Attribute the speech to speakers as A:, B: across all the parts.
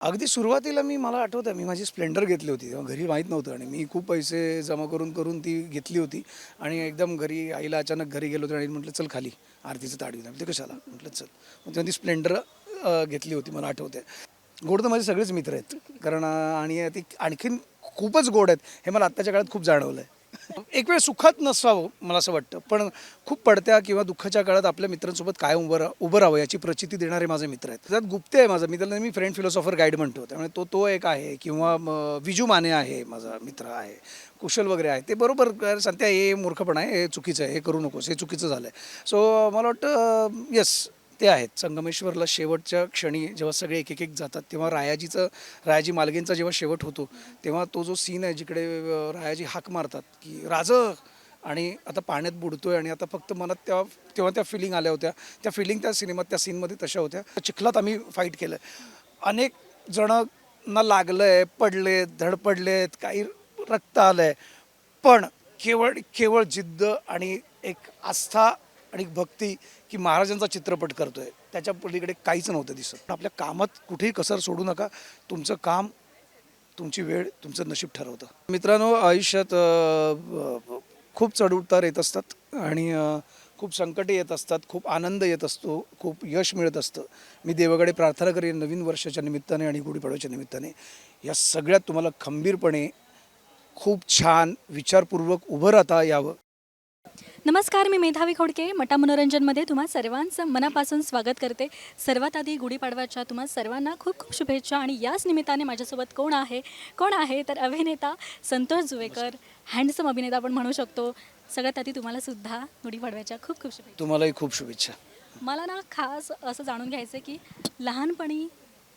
A: अगदी सुरुवातीला मी मला आठवतं मी माझी स्प्लेंडर घेतली होती तेव्हा घरी माहीत नव्हतं आणि मी खूप पैसे जमा करून करून ती घेतली होती आणि एकदम घरी आईला अचानक घरी गेलो होतो आणि म्हटलं चल खाली आरतीचं ताट घेऊन ते कशाला? म्हटलं चल. मग तेव्हा ती स्प्लेंडर घेतली होती मला आठवते गोड तर माझे सगळेच मित्र आहेत कारण आणि ती आणखीन खूपच गोड आहेत हे मला आत्ताच्या काळात खूप जाणवलं आहे एक वेळ सुखात नसावं मला असं वाटतं. पण खूप पडत्या किंवा दुःखाच्या काळात आपल्या मित्रांसोबत काय उभं रा उभं राहावं याची प्रचिती देणारे माझे मित्र आहेत. त्यात गुप्ते आहे माझा. मी त्याला नेहमी फ्रेंड फिलॉसॉफर गाईड म्हणतो. त्यामुळे तो तो एक आहे किंवा विजू माने आहे माझा मित्र आहे. कुशल वगैरे आहे. ते बरोबर अरे सांगते हे मूर्खपण आहे हे चुकीचं आहे हे करू नकोस हे चुकीचं झालं आहे सो मला वाटतं येस ते आहेत. संगमेश्वरला शेवटच्या क्षणी जेव्हा सगळे एक एक एक जातात तेव्हा रायाजीचं रायाजी मालगेंचा जेव्हा शेवट होतो तेव्हा तो जो सीन आहे जिकडे रायाजी हाक मारतात की राज! आणि आता पाण्यात बुडतोय आणि आता फक्त मनात तेव्हा तेव्हा त्या फिलिंग आल्या होत्या. त्या फिलिंग त्या सिनेमात त्या सीनमध्ये तशा होत्या. चिखलात आम्ही फाईट केलं. अनेक जणांना आहे पडले धडपडलेत काही रक्त आलं आहे पण केवळ केवळ जिद्द आणि एक आस्था आणि भक्ती की महाराजांचा चित्रपट करतोय. त्याच्या पलीकडे काहीच नव्हतं दिसत. पण आपल्या कामात कुठेही कसर सोडू नका. तुमचं काम तुमची वेळ तुमचं नशीब ठरवतं. मित्रांनो आयुष्यात खूप चढउतार येत असतात आणि खूप संकटे येत असतात खूप आनंद येत असतो खूप यश मिळत असतं. मी देवाकडे प्रार्थना करेन नवीन वर्षाच्या निमित्ताने आणि गुढीपाडव्याच्या निमित्ताने. या सगळ्यात तुम्हाला खंबीरपणे खूप छान विचारपूर्वक उभं राहता यावं.
B: नमस्कार मी मेधावी खोडके. मटा मनोरंजनमध्ये तुम्हा सर्वांचं मनापासून स्वागत करते. सर्वात आधी गुढीपाडवाच्या तुम्हा सर्वांना खूप खूप शुभेच्छा आणि याच निमित्ताने माझ्यासोबत कोण आहे? कोण आहे? तर अभिनेता संतोष जुवेकर हँडसम अभिनेता आपण म्हणू शकतो. सगळ्यात आधी तुम्हाला सुद्धा गुढीपाडव्याच्या खूप खूप शुभेच्छा.
A: तुम्हालाही खूप शुभेच्छा.
B: मला ना खास असं जाणून घ्यायचं आहे की लहानपणी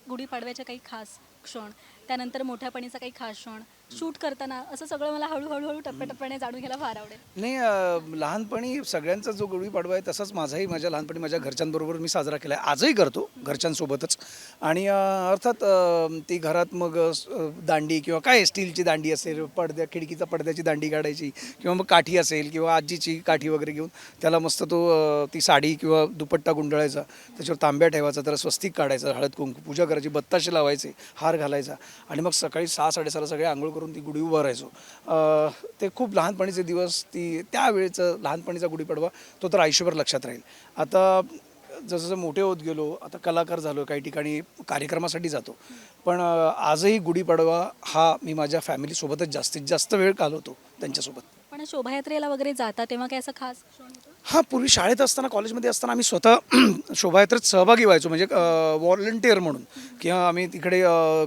B: गुढीपाडव्याचे काही खास क्षण त्यानंतर मोठ्यापणीचा काही खास क्षण शूट करताना असं सगळं मला हळूहळू हळू टप्प्याटप्प्याने जाणून घ्यायला फार आवडेल.
A: नाही अं, लहानपणी सगळ्यांचा जो गुढीपाडवा आहे तसाच माझाही माझ्या लहानपणी माझ्या घरच्यांबरोबर मी साजरा केला आहे आजही करतो घरच्यांसोबतच. आणि अं, अर्थात अं, ती घरात मग अं, दांडी किंवा काय स्टीलची दांडी असेल पडद्या खिडकीचा पडद्याची दांडी काढायची किंवा मग काठी असेल किंवा आजीची काठी वगैरे घेऊन त्याला मस्त तो अं, ती साडी किंवा दुपट्टा गुंडाळायचा त्याच्यावर तांब्या ठेवायचा त्याला स्वस्तिक काढायचा हळद कुंकू पूजा करायची बत्ताशे लावायचे हार घालायचा. आणि मग सकाळी सहा साडेसहाला सगळे आंघोळ करून ती गुढी उभं राहायचो. ते खूप लहानपणीचे दिवस ती त्यावेळेचं लहानपणीचा गुढीपाडवा तो तर आयुष्यभर लक्षात राहील. आता जसं मोठे होत गेलो आता कलाकार झालो काही ठिकाणी कार्यक्रमासाठी जातो. पण आजही गुढीपाडवा हा मी माझ्या फॅमिलीसोबतच जास्तीत जास्त वेळ घालवतो त्यांच्यासोबत.
B: पण शोभायात्रेला वगैरे जाता तेव्हा काय असं खास?
A: हां पूर्वी शाळेत असताना कॉलेजमध्ये असताना आम्ही स्वतः शोभायात्रेत सहभागी व्हायचो. म्हणजे व्हॉलंटिअर म्हणून किंवा आम्ही तिकडे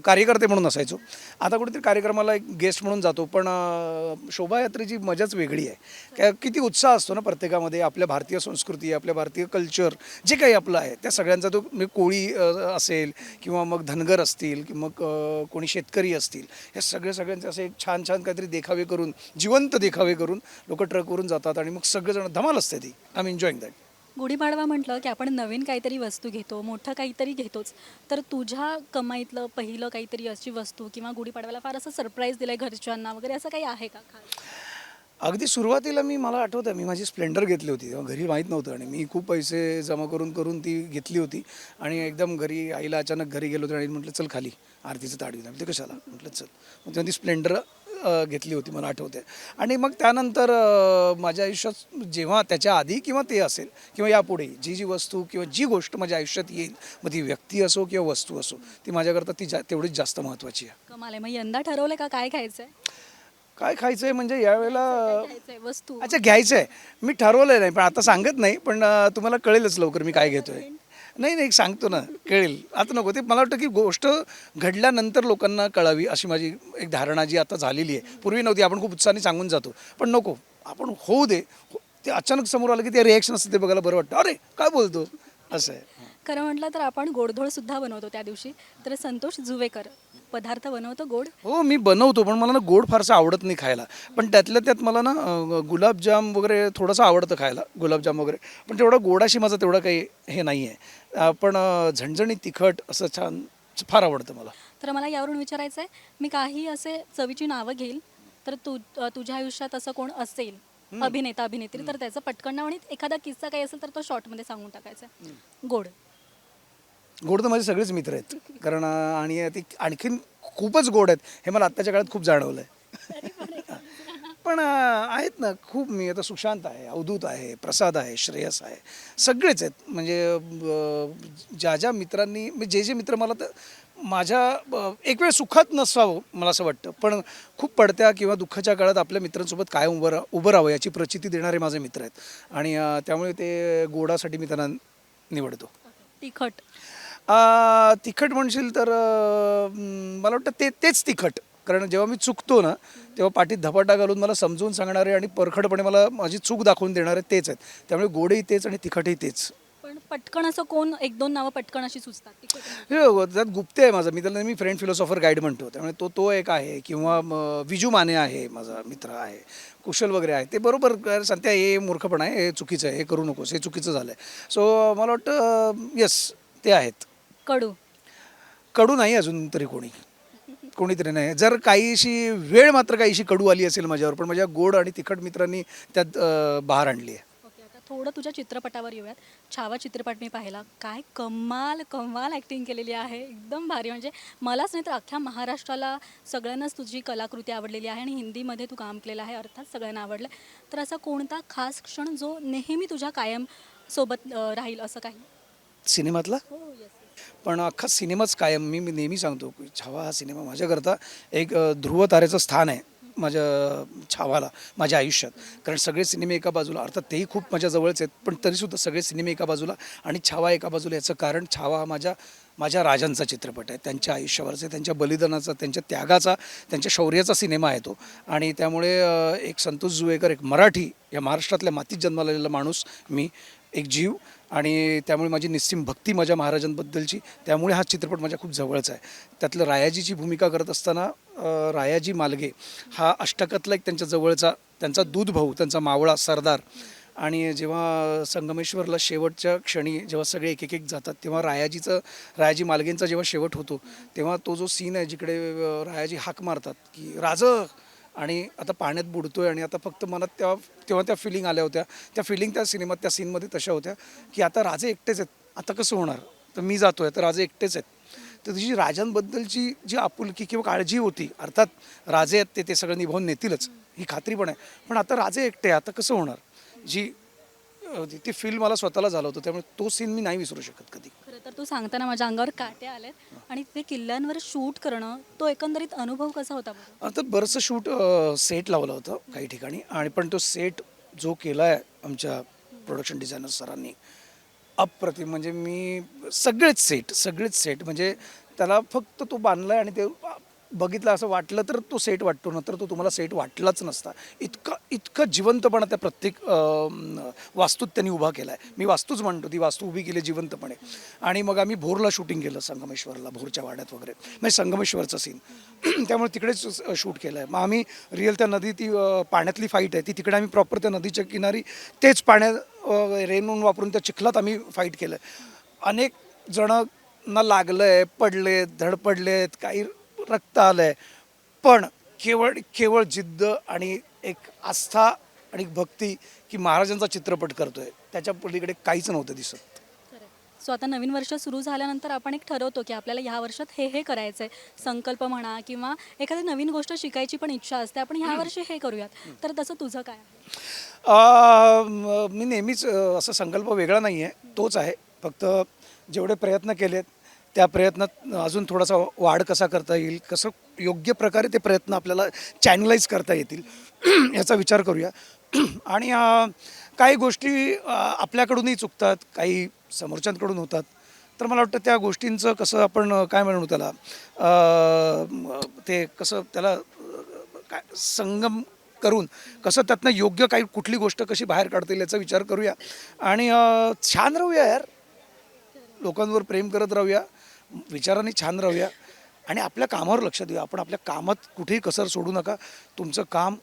A: कार्यकर्ते म्हणून असायचो. आता कुठेतरी कार्यक्रमाला एक गेस्ट म्हणून जातो पण शोभायात्रेची मजाच वेगळी आहे. काय किती उत्साह असतो ना प्रत्येकामध्ये आपल्या भारतीय संस्कृती आपल्या भारतीय कल्चर जे काही आपलं आहे त्या सगळ्यांचा तो म्हणजे कोळी असेल किंवा मग धनगर असतील की मग कोणी शेतकरी असतील हे सगळे सगळ्यांचे असे एक छान छान काहीतरी देखावे करून जिवंत देखावे करून लोक ट्रकवरून जातात आणि मग सगळेजण धमाल असते ती I am enjoying that
B: Gudhi Padwa म्हटलं की आपण नवीन काहीतरी वस्तू घेतो मोठं काहीतरी घेतोच. तर तुझ्या कमाईतलं पहिलं काहीतरी अशी वस्तू किंवा गुढीपाडव्याला फार असं सरप्राईज दिलंय घरच्यांना वगैरे असं काही आहे का खास?
A: अगदी सुरुवातीला मी मला आठवतं मी माझी स्प्लेंडर घेतली होती. तेव्हा घरी माहीत नव्हतं आणि मी खूप पैसे जमा करून करून ती घेतली होती. आणि एकदम घरी आईला अचानक घरी गेलो होतो आणि म्हटलं चल खाली आरतीचं ताट घेऊन ते कशाला? म्हटलं चल. मग तेव्हा ती स्प्लेंडर घेतली होती मला आठवते. आणि मग त्यानंतर माझ्या आयुष्यात जेव्हा त्याच्या आधी किंवा ते असेल किंवा यापुढे जी जी वस्तू किंवा जी गोष्ट माझ्या आयुष्यात येईल मग ती व्यक्ती असो किंवा वस्तू असो ती माझ्याकरता ती जा तेवढीच जास्त महत्त्वाची आहे.
B: कमाल आहे. मग यंदा ठरवलंय का? काय खायचंय?
A: काय खायचं आहे म्हणजे यावेळेला
B: वस्तू.
A: अच्छा घ्यायचं आहे मी ठरवलं नाही पण आता सांगत नाही पण तुम्हाला कळेलच लवकर मी काय घेतोय. नाही नाही सांगतो ना कळेल. आता नको ते मला वाटतं की गोष्ट घडल्यानंतर लोकांना कळावी अशी माझी एक धारणा जी आता झालेली आहे. पूर्वी नव्हती आपण खूप उत्साहाने सांगून जातो. पण नको आपण होऊ दे. हो- ते अचानक समोर आलं की ते रिॲक्शन असतं ते बघायला बरं वाटतं. अरे काय बोलतो? असं आहे.
B: खरं म्हटलं तर आपण गोडधोड सुद्धा बनवतो त्या दिवशी. तर संतोष जुवेकर पदार्थ बनवतो गोड?
A: हो मी बनवतो पण मला ना गोड फारसं आवडत नाही खायला. पण त्यातल्या त्यात मला ना अं, गुलाबजाम वगैरे थोडंसं आवडतं खायला गुलाबजाम वगैरे. पण तेवढा गोडाशी माझं तेवढं काही हे नाही आहे पण अं, झणझणीत तिखट असं छान फार आवडतं मला.
B: तर मला यावरून विचारायचं आहे मी काही असे चवीची नावं घेईल तर तू अ, तुझ्या आयुष्यात असं कोण असेल अभिनेता अभिनेत्री तर त्याचं पटकन नाव आणि एखादा किस्सा काही असेल तर तो शॉर्टमध्ये सांगून टाकायचा आहे. गोड.
A: गोड तर माझे सगळेच मित्र आहेत. कारण आणि ती आणखीन खूपच गोड आहेत. हे मला आत्ताच्या काळात खूप जाणवलं आहे पण आहेत ना खूप मी आता सुशांत आहे अवधूत आहे प्रसाद आहे श्रेयस आहे सगळेच आहेत. म्हणजे ज्या ज्या मित्रांनी म्हणजे जे जे मित्र मला तर माझ्या एक वेळ सुखात नसावं मला असं वाटतं. पण खूप पडत्या किंवा दुःखाच्या काळात आपल्या मित्रांसोबत कायम उभं उभं राहावं याची प्रचिती देणारे माझे मित्र आहेत. आणि त्यामुळे ते गोडासाठी मी त्यांना निवडतो.
B: तिखट.
A: तिखट म्हणशील तर म, मला वाटतं ते तेच तिखट. कारण जेव्हा मी चुकतो ना तेव्हा पाठीत धपाटा घालून मला समजून सांगणारे आणि परखडपणे मला माझी चूक दाखवून देणारे तेच आहेत. त्यामुळे गोडही तेच आणि तिखटही तेच.
B: पण पटकन असं कोण एक दोन नावं पटकन अशी सुचतात? तिखट
A: हे त्यात गुप्ते आहे माझा. मी त्याला नेहमी फ्रेंड फिलॉसॉफर गाईड म्हणतो. त्यामुळे तो तो एक आहे किंवा म, विजू माने आहे माझा मित्र आहे. कुशल वगैरे आहे. ते बरोबर सांगते हे मूर्खपण आहे हे चुकीचं आहे हे करू नकोस हे चुकीचं झालं आहे सो मला वाटतं येस ते आहेत.
B: कडू.
A: कडू नाही अजून तरी कोणी. कोणीतरी नाही. जर काहीशी वेळ मात्र काहीशी कडू आली असेल माझ्यावर पण माझ्या गोड आणि तिखट मित्रांनी त्यात अं, बहार आणली आहे.
B: ओके आता थोडं तुझ्या चित्रपटावर येऊयात. छावा चित्रपट मी पाहिला. काय कमाल कमाल ॲक्टिंग केलेली आहे. एकदम भारी. म्हणजे मलाच नाही तर अख्ख्या महाराष्ट्राला सगळ्यांनाच तुझी कलाकृती आवडलेली आहे आणि हिंदीमध्ये तू काम केलेलं आहे अर्थात सगळ्यांना आवडलं. तर असा कोणता खास क्षण जो नेहमी तुझ्या कायम सोबत अं, राहील असं काही?
A: सिनेमातला?
B: हो येस
A: पण अख्खा सिनेमाच कायम. मी मी नेहमी सांगतो की छावा हा सिनेमा माझ्याकरता एक ध्रुव तारेचं स्थान आहे माझ्या छावाला माझ्या आयुष्यात. कारण सगळे सिनेमे एका बाजूला अर्थात तेही खूप माझ्या जवळच आहेत पण तरीसुद्धा सगळे सिनेमे एका बाजूला आणि छावा एका बाजूला याचं कारण छावा हा माझ्या माझ्या राजांचा चित्रपट आहे. त्यांच्या आयुष्यावरचा त्यांच्या बलिदानाचा त्यांच्या त्यागाचा त्यांच्या शौर्याचा सिनेमा आहे तो. आणि त्यामुळे एक संतोष जुवेकर एक मराठी या महाराष्ट्रातल्या मातीत जन्माला माणूस मी एक जीव आणि त्यामुळे माझी निस्सीम भक्ती माझ्या महाराजांबद्दलची त्यामुळे हा चित्रपट माझ्या खूप जवळचा आहे. त्यातलं रायाजीची भूमिका करत असताना रायाजी मालगे हा अष्टकातला एक त्यांच्या जवळचा त्यांचा दूध भाऊ त्यांचा मावळा सरदार. आणि जेव्हा संगमेश्वरला शेवटच्या क्षणी जेव्हा सगळे एक एक एक जातात तेव्हा रायाजीचं रायाजी मालगेंचा जेव्हा शेवट होतो तेव्हा तो जो सीन आहे जिकडे रायाजी हाक मारतात की राज आणि आता पाण्यात बुडतोय आणि आता फक्त मनात तेव्हा तेव्हा त्या फिलिंग आल्या होत्या. त्या फिलिंग त्या सिनेमात त्या सीनमध्ये तशा होत्या की आता राजे एकटेच आहेत. आता कसं होणार? तर मी जातो आहे तर राजे एकटेच आहेत. तर तिची राजांबद्दलची जी आपुलकी किंवा काळजी होती अर्थात राजे आहेत ते ते सगळं निभावून नेतीलच ही खात्री पण आहे. पण आता राजे एकटे आहे, आता कसं होणार? जी ती- ती फील मला स्वतःला झालं होतं त्यामुळे तो सीन मी नाही विसरू शकत कधी.
B: खरं तर तू सांगताना माझ्या अंगावर काटे आलेत आणि ते किल्ल्यांवर शूट करणं तो एकंदरीत अनुभव कसा होता?
A: आता बरंचसं शूट सेट लावलं होतं काही ठिकाणी आणि पण तो सेट जो केला आहे आमच्या प्रोडक्शन डिझायनर सरांनी अप्रतिम. म्हणजे मी सगळेच सेट सगळेच सेट म्हणजे त्याला फक्त तो बांधला आहे आणि ते बघितलं असं वाटलं तर तो सेट वाटतो नंतर तो तुम्हाला सेट वाटलाच नसता. इतकं इतकं जिवंतपणा त्या प्रत्येक वास्तूत त्यांनी उभा केला आहे मी वास्तूच म्हणतो ती वास्तू उभी केली जिवंतपणे. आणि मग आम्ही भोरला शूटिंग केलं संगमेश्वरला भोरच्या वाड्यात वगैरे. म्हणजे संगमेश्वरचं सीन त्यामुळे तिकडेच शूट केलं आहे मग आम्ही रिअल त्या नदी ती पाण्यातली फाईट आहे. ती तिकडे आम्ही प्रॉपर त्या नदीच्या किनारी तेच पाण्यात रेनून वापरून त्या चिखलात आम्ही फाईट केलं आहे अनेक जणं लागलं आहे पडले धडपडलेत काही रक्त आलं आहे. पण केवळ केवळ जिद्द आणि एक आस्था आणि भक्ती की महाराजांचा चित्रपट करतोय. त्याच्या पलीकडे काहीच नव्हतं दिसत.
B: सो आता नवीन वर्ष सुरू झाल्यानंतर आपण एक ठरवतो की आपल्याला ह्या वर्षात हे हे करायचं आहे संकल्प म्हणा किंवा एखादी नवीन गोष्ट शिकायची पण इच्छा असते आपण ह्या वर्षी हे करूयात. तर तसं तुझं काय
A: म- नेहमीच असा संकल्प वेगळा नाही आहे तोच आहे. फक्त जेवढे प्रयत्न केलेत त्या प्रयत्नात अजून थोडासा वाढ कसा करता येईल कसं योग्य प्रकारे ते प्रयत्न आपल्याला चॅनलाइज करता येतील याचा विचार करूया. आणि काही गोष्टी आपल्याकडूनही चुकतात काही समोरच्यांकडून होतात. तर मला वाटतं त्या गोष्टींचं कसं आपण काय म्हणू त्याला ते कसं त्याला काय संगम करून कसं त्यातनं योग्य काही कुठली गोष्ट कशी बाहेर काढता येईल याचा विचार करूया. आणि छान राहूया यार. लोकांवर प्रेम करत राहूया. विचाराने छान राहूया. आणि आपल्या कामावर लक्ष देऊया. आपण आपल्या कामात कुठेही कसर सोडू नका. तुमचं काम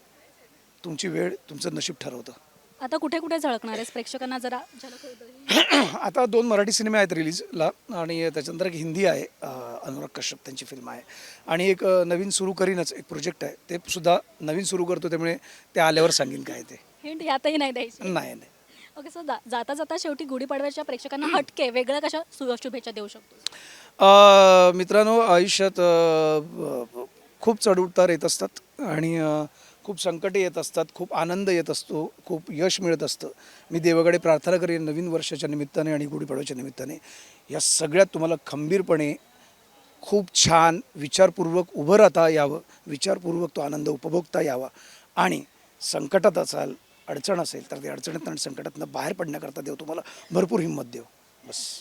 A: तुमची वेळ तुमचं नशीब ठरवतं.
B: आता कुठे कुठे झळकणार आहेस? प्रेक्षकांना जरा.
A: आता दोन मराठी सिनेमे आहेत रिलीजला. आणि त्याच्यानंतर एक हिंदी आहे अनुराग कश्यप त्यांची फिल्म आहे. आणि एक नवीन सुरू करीनच एक प्रोजेक्ट आहे. ते सुद्धा नवीन सुरू करतो त्यामुळे ते आल्यावर सांगेन काय ते.
B: हिंट यातही नाही द्यायची.
A: नाही नाही.
B: ओके सो जाता जाता शेवटी गुढीपाडव्याच्या प्रेक्षकांना हटके वेगळ्या कशा शुभेच्छा देऊ शकतो?
A: मित्रांनो आयुष्यात खूप चढउतार येत असतात आणि खूप संकटे येत असतात खूप आनंद येत असतो खूप यश मिळत असतं. मी देवाकडे प्रार्थना करेन नवीन वर्षाच्या निमित्ताने आणि गुढीपाडव्याच्या निमित्ताने. या सगळ्यात तुम्हाला खंबीरपणे खूप छान विचारपूर्वक उभं राहता यावं विचारपूर्वक तो आनंद उपभोगता यावा. आणि संकटात असाल अडचण असेल तर त्या अडचणीतनं आणि संकटातनं बाहेर पडण्याकरता देव तुम्हाला भरपूर हिंमत देव. बस.